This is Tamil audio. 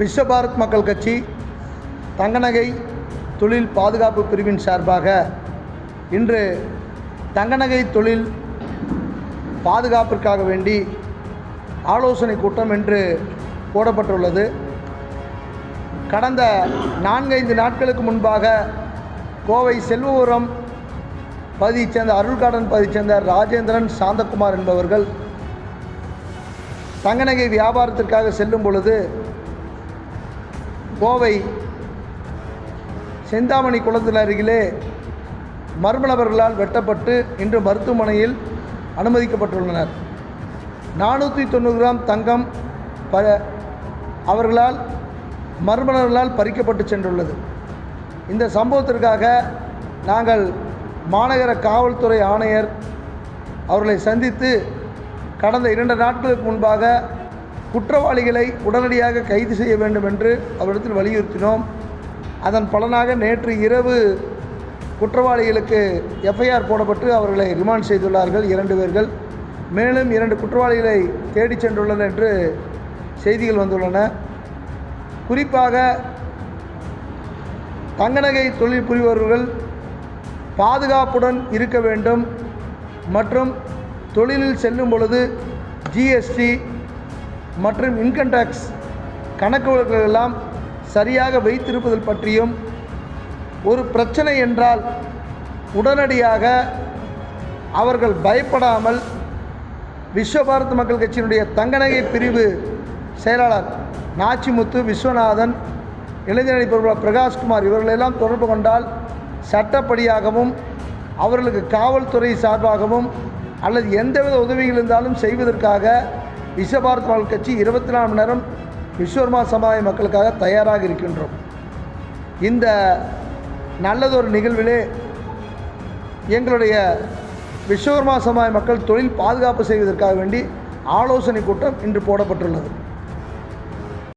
விஸ்வபாரத் மக்கள் கட்சி தங்கநகை தொழில் பாதுகாப்பு பிரிவின் சார்பாக இன்று தங்கநகை தொழில் பாதுகாப்பிற்காக வேண்டி ஆலோசனை கூட்டம் என்று போடப்பட்டுள்ளது. கடந்த நான்கைந்து நாட்களுக்கு முன்பாக கோவை செல்வபுரம் பகுதியைச் சேர்ந்த அருள்கார்டன் பகுதியைச் சேர்ந்த ராஜேந்திரன் சாந்தகுமார் என்பவர்கள் தங்கநகை வியாபாரத்திற்காக செல்லும் பொழுது கோவை செந்தாமணி குளத்தில் அருகிலே மர்ம நபர்களால் வெட்டப்பட்டு இன்று மருத்துவமனையில் அனுமதிக்கப்பட்டுள்ளனர். நானூற்றி தொண்ணூறு கிராம் தங்கம் ப அவர்களால் மர்மணர்களால் பறிக்கப்பட்டு சென்றுள்ளது. இந்த சம்பவத்திற்காக நாங்கள் மாநகர காவல்துறை ஆணையர் அவர்களை சந்தித்து கடந்த இரண்டு நாட்களுக்கு முன்பாக குற்றவாளிகளை உடனடியாக கைது செய்ய வேண்டும் என்று அவரிடத்தில் வலியுறுத்தினோம். அதன் பலனாக நேற்று இரவு குற்றவாளிகளுக்கு எஃப்ஐஆர் போடப்பட்டு அவர்களை ரிமாண்ட் செய்துள்ளார்கள் இரண்டு பேர்கள். மேலும் இரண்டு குற்றவாளிகளை தேடிச் சென்றுள்ளனர் என்று செய்திகள் வந்துள்ளன. குறிப்பாக தங்கநகை தொழில் புரிபவர்கள் பாதுகாப்புடன் இருக்க வேண்டும் மற்றும் தொழிலில் செல்லும் பொழுது ஜிஎஸ்டி மற்றும் இன்கம் டேக்ஸ் கணக்கு சரியாக வைத்திருப்பதில் பற்றியும் ஒரு பிரச்சனை என்றால் உடனடியாக அவர்கள் பயப்படாமல் விஸ்வபாரத் மக்கள் கட்சியினுடைய தங்கநகை பிரிவு செயலாளர் நாச்சிமுத்து விஸ்வநாதன் இளைஞரணி பொருளாளர் பிரகாஷ்குமார் இவர்களெல்லாம் தொடர்பு கொண்டால் சட்டப்படியாகவும் அவர்களுக்கு காவல்துறை சார்பாகவும் அல்லது எந்தவித உதவிகள் இருந்தாலும் செய்வதற்காக விஸ்வபாரத் வாழ் கட்சி இருபத்தி நாலு மணி நேரம் விஸ்வர்மா சமுதாய மக்களுக்காக தயாராக இருக்கின்றோம். இந்த நல்லதொரு நிகழ்விலே எங்களுடைய விஸ்வகர்மா சமுதாய மக்கள் தொழில் பாதுகாப்பு செய்வதற்காக வேண்டி ஆலோசனை கூட்டம் இன்று போடப்பட்டுள்ளது.